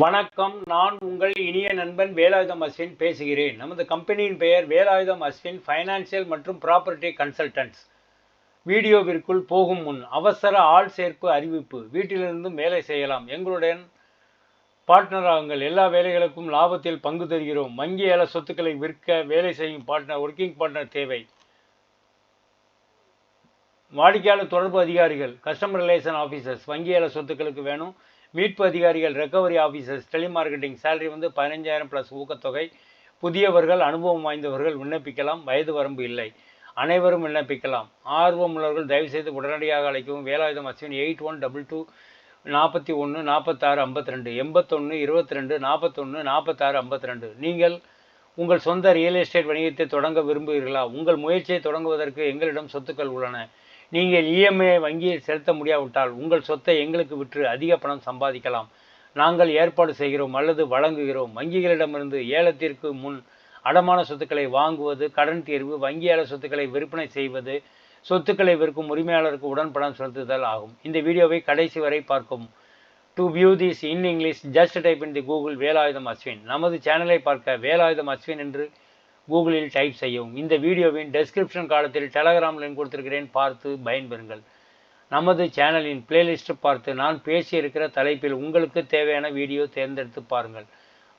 வணக்கம். நான் உங்கள் இனிய நண்பன் வேலாயுதம் அஸ்வின் பேசுகிறேன். நமது கம்பெனியின் பெயர் வேலாயுதம் அஸ்வின் ஃபைனான்சியல் மற்றும் ப்ராப்பர்ட்டி கன்சல்டன்ட்ஸ் வீடியோவிற்குள் போகும் முன் அவசர ஆள் சேர்ப்பு அறிவிப்பு. வீட்டிலிருந்தும் வேலை செய்யலாம். எங்களுடன் பார்ட்னர் ஆகுங்கள். எல்லா வேலைகளுக்கும் லாபத்தில் பங்கு தருகிறோம். வங்கி ஏல சொத்துக்களை விற்க வேலை செய்யும் பார்ட்னர் ஒர்க்கிங் பார்ட்னர் தேவை. வாடிக்கையாளர் தொடர்பு அதிகாரிகள் கஸ்டமர் ரிலேஷன் ஆஃபீஸர்ஸ் வங்கி சொத்துக்களுக்கு வேணும். மீட்பு அதிகாரிகள் ரெக்கவரி ஆஃபீஸர்ஸ் டெலிமார்க்கெட்டிங் சேலரி வந்து பதினஞ்சாயிரம் ப்ளஸ் ஊக்கத்தொகை. புதியவர்கள் அனுபவம் வாய்ந்தவர்கள் விண்ணப்பிக்கலாம். வயது வரம்பு இல்லை. அனைவரும் விண்ணப்பிக்கலாம். ஆர்வம் உள்ளவர்கள் தயவுசெய்து உடனடியாக அழைக்கவும். Velayutham Ashwin eight one double two நாற்பத்தி ஒன்று நாற்பத்தாறு ஐம்பத்தி ரெண்டு எண்பத்தொன்று இருபத்தி ரெண்டு நாற்பத்தொன்று நாற்பத்தாறு ஐம்பத்தி ரெண்டு நீங்கள் உங்கள் சொந்த ரியல் எஸ்டேட் வணிகத்தை தொடங்க விரும்புகிறீர்களா? உங்கள் முயற்சியை தொடங்குவதற்கு எங்களிடம் சொத்துக்கள் உள்ளன. நீங்கள் இஎம்ஐ வங்கியில் செலுத்த முடியாவிட்டால் உங்கள் சொத்தை எங்களுக்கு விற்று அதிக பணம் சம்பாதிக்கலாம். நாங்கள் ஏற்பாடு செய்கிறோம் அல்லது வழங்குகிறோம். வங்கிகளிடமிருந்து ஏலத்திற்கு முன் அடமான சொத்துக்களை வாங்குவது கடன் தீர்வு வங்கியாளர் சொத்துக்களை விற்பனை செய்வது சொத்துக்களை விற்கும் உரிமையாளருக்கு உடன்படம் செலுத்துதல் ஆகும். இந்த வீடியோவை கடைசி வரை பார்க்கும் to view this in English just type in the Google Velayutham Ashwin. நமது சேனலை பார்க்க வேலாயுதம் அஸ்வின் என்று கூகுளில் டைப் செய்யவும். இந்த வீடியோவின் டெஸ்கிரிப்ஷன் காலத்தில் டெலகிராம் லிங்க் கொடுத்திருக்கிறேன். பார்த்து பயன்பெறுங்கள். நமது சேனலின் பிளேலிஸ்ட் பார்த்து நான் பேசியிருக்கிற தலைப்பில் உங்களுக்கு தேவையான வீடியோ தேர்ந்தெடுத்து பாருங்கள்.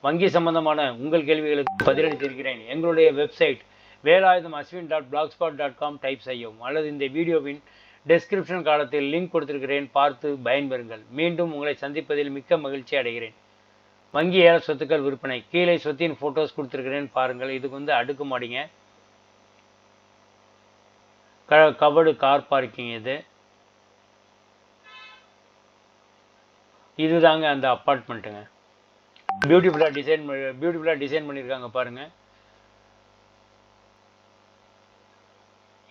வங்கி சம்பந்தமான உங்கள் கேள்விகளுக்கு பதிலளித்திருக்கிறேன் எங்களுடைய website Velayutham Ashwin dot blogspot dot com type செய்யவும். அல்லது இந்த வீடியோவின் டெஸ்கிரிப்ஷன் காலத்தில் லிங்க் கொடுத்திருக்கிறேன். பார்த்து பயன்பெறுங்கள். மீண்டும் உங்களை சந்திப்பதில் மிக்க மகிழ்ச்சி அடைகிறேன். வங்கி ஏல சொத்துக்கள் விற்பனை. கீழே சொத்தின் ஃபோட்டோஸ் கொடுத்துருக்கிறேன்னு பாருங்கள். இதுக்கு வந்து அடுக்கு மாடிங்க க கபடு கார் பார்க்கிங் இது. இதுதாங்க அந்த அப்பார்ட்மெண்ட்டுங்க பியூட்டிஃபுல்லாக டிசைன் பியூட்டிஃபுல்லாக டிசைன் பண்ணியிருக்காங்க பாருங்கள்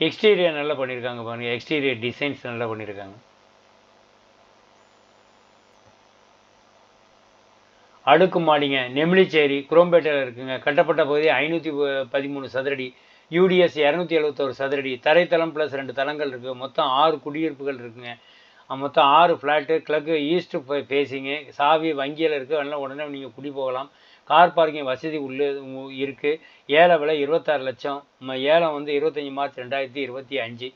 எக்ஸ்டீரியர் நல்லா பண்ணியிருக்காங்க பாருங்கள் எக்ஸ்டீரியர் டிசைன்ஸ் நல்லா பண்ணியிருக்காங்க அடுக்குமாடிங்க. நெமிலிச்சேரி குரோம்பேட்டையில் இருக்குங்க. கட்டப்பட்ட பகுதி ஐநூற்றி பதிமூணு சதுரடி. யூடிஎஸ் இரநூத்தி எழுபத்தோரு சதுரடி. தரைத்தளம் ப்ளஸ் ரெண்டு தளங்கள் இருக்குது மொத்தம் ஆறு குடியிருப்புகள் இருக்குங்க. மொத்தம் ஆறு ஃப்ளாட்டு கிழக்கு ஈஸ்ட் ஃபேஸிங்கு சாவி வங்கியில் இருக்குது அதனால் உடனே நீங்கள் குடி போகலாம். கார் பார்க்கிங் வசதி உள்ளே இருக்குது ஏழை விலை இருபத்தாறு லட்சம். ஏலம் வந்து இருபத்தஞ்சி மார்ச் ரெண்டாயிரத்தி இருபத்தி அஞ்சு.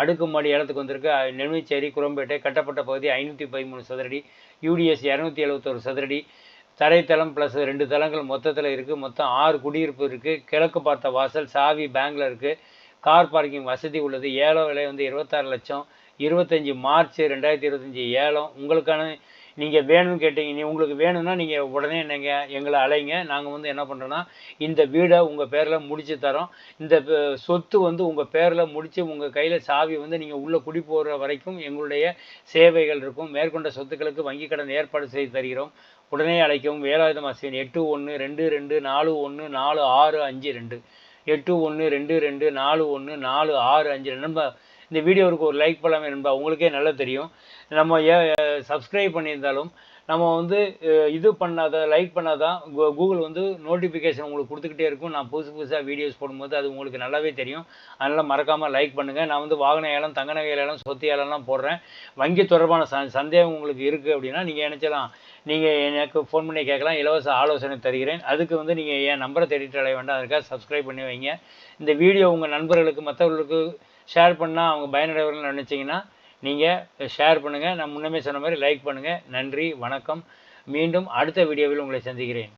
அடுக்குமாடி ஏலத்துக்கு வந்திருக்கு. நெல்மிச்சேரி குரம்பேட்டை கட்டப்பட்ட பகுதி ஐநூற்றி பதிமூணு சதுரடி. யூடிஎஸ் இரநூத்தி எழுபத்தோரு சதுரடி. தரைத்தளம் ப்ளஸ் ரெண்டு தளங்கள் மொத்தத்தில் இருக்குது மொத்தம் ஆறு குடியிருப்பு இருக்குது கிழக்கு பார்த்த வாசல் சாவி பேங்கில் இருக்குது கார் பார்க்கிங் வசதி உள்ளது. ஏலம் விலை வந்து இருபத்தாறு லட்சம். இருபத்தஞ்சி மார்ச் ரெண்டாயிரத்தி இருபத்தஞ்சி ஏலம். உங்களுக்கான நீங்கள் வேணும்னு கேட்டீங்க உங்களுக்கு வேணும்னா நீங்கள் உடனே நீங்கள் எங்களை அலைங்க. நாங்கள் வந்து என்ன பண்ணுறோன்னா இந்த வீடை உங்கள் பேரில் முடித்து தரோம். இந்த சொத்து வந்து உங்கள் பேரில் முடித்து உங்கள் கையில் சாவி வந்து நீங்கள் உள்ளே குடி போகிற வரைக்கும் எங்களுடைய சேவைகள் இருக்கும். மேற்கொண்ட சொத்துக்களுக்கு வங்கி கடன் ஏற்பாடு செய்து தருகிறோம். உடனே அழைக்கவும். வேலாயுதம் அஸ்வின் எட்டு ஒன்று ரெண்டு ரெண்டு நாலு ஒன்று நாலு ஆறு அஞ்சு ரெண்டு. எட்டு ஒன்று ரெண்டு ரெண்டு நாலு ஒன்று நாலு ஆறு அஞ்சு ரெண்டு. நம்ம இந்த வீடியோவுக்கு ஒரு லைக் பண்ணாமல் நண்பா உங்களுக்கே நல்லா தெரியும். நம்ம ஏ சப்ஸ்கிரைப் பண்ணியிருந்தாலும் நம்ம வந்து இது பண்ணாத லைக் பண்ணாதான் கூகுள் வந்து நோட்டிஃபிகேஷன் உங்களுக்கு கொடுத்துக்கிட்டே இருக்கும். நான் புதுசு புதுசாக வீடியோஸ் போடும்போது அது உங்களுக்கு நல்லாவே தெரியும். அதனால் மறக்காமல் லைக் பண்ணுங்கள் நான் வந்து வாகன ஏலம் தங்க நகை ஏலம் சொத்து ஏலம்லாம் போடுறேன். வங்கி தொடர்பான ச சந்தேகம் உங்களுக்கு இருக்குது அப்படின்னா நீங்கள் நினச்சலாம். நீங்கள் எனக்கு ஃபோன் பண்ணி கேட்கலாம். இலவச ஆலோசனை தருகிறேன். அதுக்கு வந்து நீங்கள் என் நம்பரை தேடிட்டு அலைய வேண்டாம். அதுக்காக சப்ஸ்கிரைப் பண்ணி வைங்க. இந்த வீடியோ உங்கள் நண்பர்களுக்கு மற்றவர்களுக்கு ஷேர் பண்ணால் அவங்க பயனடைவர்கள் நினச்சிங்கன்னா நீங்கள் ஷேர் பண்ணுங்கள் நான் முன்னமே சொன்ன மாதிரி லைக் பண்ணுங்கள் நன்றி வணக்கம். மீண்டும் அடுத்த வீடியோவில் உங்களை சந்திக்கிறேன்.